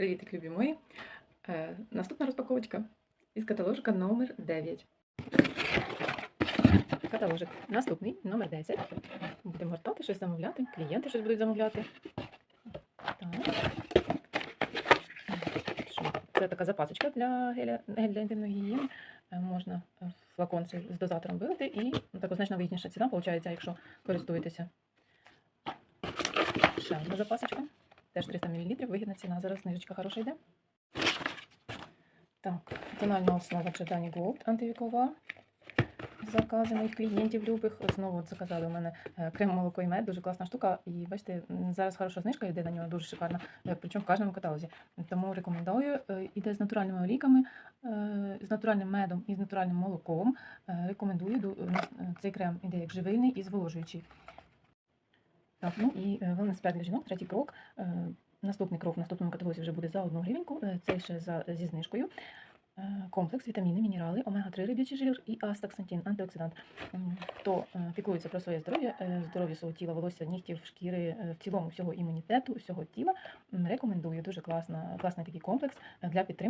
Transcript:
Привіт, любі мої. Е, наступна розпаковочка із каталожика номер 9. Каталожик наступний, номер 10. Будемо гортати, щось замовляти. Клієнти щось будуть замовляти. Так. Це така запасочка для геля, гель для інтимної гігієни. Е, Можна флакон з дозатором вилити і ну, так значно вигідніша ціна, виходить, якщо користуєтеся. Ще одна запасочка. Теж 300 мл, вигідна ціна. Зараз знижечка хороша йде. Так, тональна основа Джордані Gold антивікова. Закази моїх клієнтів любих. Знову заказали у мене е, крем молоко і мед, дуже класна штука. І бачите, зараз хороша знижка йде на нього, дуже шикарна, е, причому в кожному каталозі. Тому рекомендую. Е, Іде з натуральними олійками, е, з натуральним медом і з натуральним молоком. Рекомендую. Цей крем іде як живильний і зволожуючий. Так, ну і е, спек для жінок, третій крок. Е, Наступний крок в наступному каталозі вже буде за одну гривеньку, е, цей ще за, зі знижкою. Комплекс, вітаміни, мінерали, омега-3 риб'ячий жир і астаксантин, антиоксидант. Хто піклується про своє здоров'я, здоров'я свого тіла, волосся, нігтів, шкіри, в цілому всього імунітету, всього тіла, рекомендую. Дуже класна, класний такий комплекс для підтримки.